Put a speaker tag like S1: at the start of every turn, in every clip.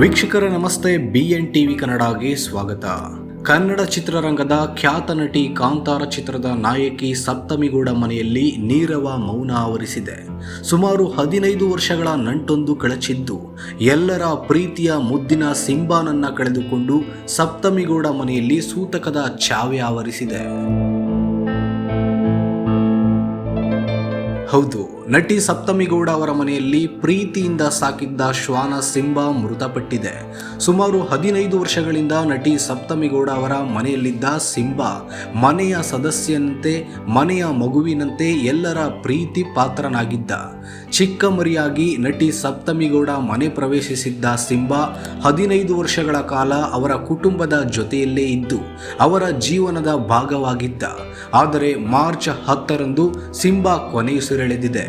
S1: ವೀಕ್ಷಕರ ನಮಸ್ತೆ B N TV ಕನ್ನಡಗೆ ಸ್ವಾಗತ. ಕನ್ನಡ ಚಿತ್ರರಂಗದ ಖ್ಯಾತ ನಟಿ ಕಾಂತಾರ ಚಿತ್ರದ ನಾಯಕಿ ಸಪ್ತಮಿಗೌಡ ಮನೆಯಲ್ಲಿ ನೀರವ ಮೌನ ಆವರಿಸಿದೆ. ಸುಮಾರು ಹದಿನೈದು ವರ್ಷಗಳ ನಂಟೊಂದು ಕಳಚಿದ್ದು, ಎಲ್ಲರ ಪ್ರೀತಿಯ ಮುದ್ದಿನ ಸಿಂಬಾನನ್ನ ಕಳೆದುಕೊಂಡು ಸಪ್ತಮಿಗೌಡ ಮನೆಯಲ್ಲಿ ಸೂತಕದ ಛಾವೆ ಆವರಿಸಿದೆ. ಹೌದು ನಟಿ ಸಪ್ತಮಿಗೌಡ ಅವರ ಮನೆಯಲ್ಲಿ ಪ್ರೀತಿಯಿಂದ ಸಾಕಿದ್ದ ಶ್ವಾನ ಸಿಂಬಾ ಮೃತಪಟ್ಟಿದೆ. ಸುಮಾರು ಹದಿನೈದು ವರ್ಷಗಳಿಂದ ನಟಿ ಸಪ್ತಮಿಗೌಡ ಅವರ ಮನೆಯಲ್ಲಿದ್ದ ಸಿಂಬಾ ಮನೆಯ ಸದಸ್ಯನಂತೆ, ಮನೆಯ ಮಗುವಿನಂತೆ ಎಲ್ಲರ ಪ್ರೀತಿ ಪಾತ್ರನಾಗಿದ್ದ. ಚಿಕ್ಕ ಮರಿಯಾಗಿ ನಟಿ ಸಪ್ತಮಿಗೌಡ ಮನೆ ಪ್ರವೇಶಿಸಿದ್ದ ಸಿಂಬಾ ಹದಿನೈದು ವರ್ಷಗಳ ಕಾಲ ಅವರ ಕುಟುಂಬದ ಜೊತೆಯಲ್ಲೇ ಇದ್ದು, ಅವರ ಜೀವನದ ಭಾಗವಾಗಿದ್ದ. ಆದರೆ ಮಾರ್ಚ್ ಹತ್ತರಂದು ಸಿಂಬಾ ಕೊನೆಯುಸಿರೆಳೆದಿದೆ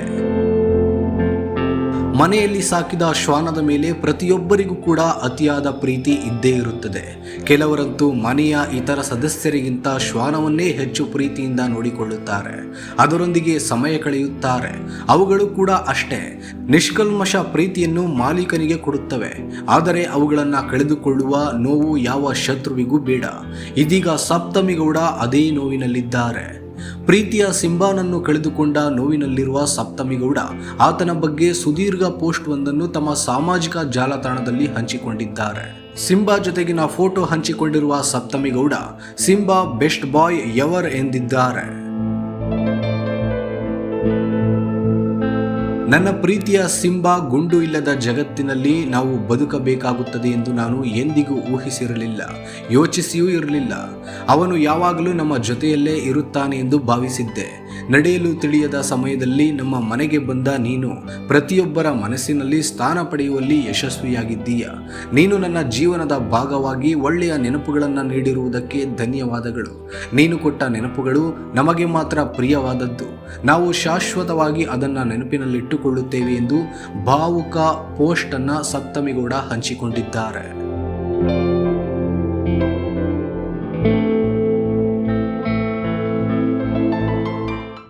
S1: ಮನೆಯಲ್ಲಿ ಸಾಕಿದ ಶ್ವಾನದ ಮೇಲೆ ಪ್ರತಿಯೊಬ್ಬರಿಗೂ ಕೂಡ ಅತಿಯಾದ ಪ್ರೀತಿ ಇದ್ದೇ ಇರುತ್ತದೆ. ಕೆಲವರಂತೂ ಮನೆಯ ಇತರ ಸದಸ್ಯರಿಗಿಂತ ಶ್ವಾನವನ್ನೇ ಹೆಚ್ಚು ಪ್ರೀತಿಯಿಂದ ನೋಡಿಕೊಳ್ಳುತ್ತಾರೆ. ಅದರೊಂದಿಗೆ ಸಮಯ ಕಳೆಯುತ್ತಾರೆ. ಅವುಗಳು ಕೂಡ ಅಷ್ಟೇ. ನಿಷ್ಕಲ್ಮಶ ಪ್ರೀತಿಯನ್ನು ಮಾಲೀಕನಿಗೆ ಕೊಡುತ್ತವೆ. ಆದರೆ ಅವುಗಳನ್ನು ಕಳೆದುಕೊಳ್ಳುವ ನೋವು ಯಾವ ಶತ್ರುವಿಗೂ ಬೇಡ. ಇದೀಗ ಸಪ್ತಮಿಗೌಡ ಅದೇ ನೋವಿನಲ್ಲಿದ್ದಾರೆ. ಪ್ರೀತಿಯ ಸಿಂಬಾನನ್ನು ಕಳೆದುಕೊಂಡ ನೋವಿನಲ್ಲಿರುವ ಸಪ್ತಮಿಗೌಡ ಆತನ ಬಗ್ಗೆ ಸುದೀರ್ಘ ಪೋಸ್ಟ್ ಒಂದನ್ನು ತಮ್ಮ ಸಾಮಾಜಿಕ ಜಾಲತಾಣದಲ್ಲಿ ಹಂಚಿಕೊಂಡಿದ್ದಾರೆ. ಸಿಂಬಾ ಜೊತೆಗಿನ ಫೋಟೋ ಹಂಚಿಕೊಂಡಿರುವ Saptami Gowda, Simba best boy ever ಎಂದಿದ್ದಾರೆ. ನನ್ನ ಪ್ರೀತಿಯ ಸಿಂಬಾ ಗುಂಡು ಇಲ್ಲದ ಜಗತ್ತಿನಲ್ಲಿ ನಾವು ಬದುಕಬೇಕಾಗುತ್ತದೆ ಎಂದು ನಾನು ಎಂದಿಗೂ ಊಹಿಸಿರಲಿಲ್ಲ, ಯೋಚಿಸಿಯೂ ಇರಲಿಲ್ಲ. ಅವನು ಯಾವಾಗಲೂ ನಮ್ಮ ಜೊತೆಯಲ್ಲೇ ಇರುತ್ತಾನೆ ಎಂದು ಭಾವಿಸಿದ್ದೆ. ನಡೆಯಲು ತಿಳಿಯದ ಸಮಯದಲ್ಲಿ ನಮ್ಮ ಮನೆಗೆ ಬಂದ ನೀನು, ಪ್ರತಿಯೊಬ್ಬರ ಮನಸ್ಸಿನಲ್ಲಿ ಸ್ಥಾನ ಪಡೆಯುವಲ್ಲಿ ಯಶಸ್ವಿಯಾಗಿದ್ದೀಯ. ನೀನು ನನ್ನ ಜೀವನದ ಭಾಗವಾಗಿ ಒಳ್ಳೆಯ ನೆನಪುಗಳನ್ನು ನೀಡಿರುವುದಕ್ಕೆ ಧನ್ಯವಾದಗಳು. ನೀನು ಕೊಟ್ಟ ನೆನಪುಗಳು ನಮಗೆ ಮಾತ್ರ ಪ್ರಿಯವಾದದ್ದು. ನಾವು ಶಾಶ್ವತವಾಗಿ ಅದನ್ನು ನೆನಪಿನಲ್ಲಿಟ್ಟುಕೊಳ್ಳುತ್ತೇವೆ ಎಂದು ಭಾವುಕ ಪೋಸ್ಟ್ ಅನ್ನು ಸಪ್ತಮಿಗೌಡ ಹಂಚಿಕೊಂಡಿದ್ದಾರೆ.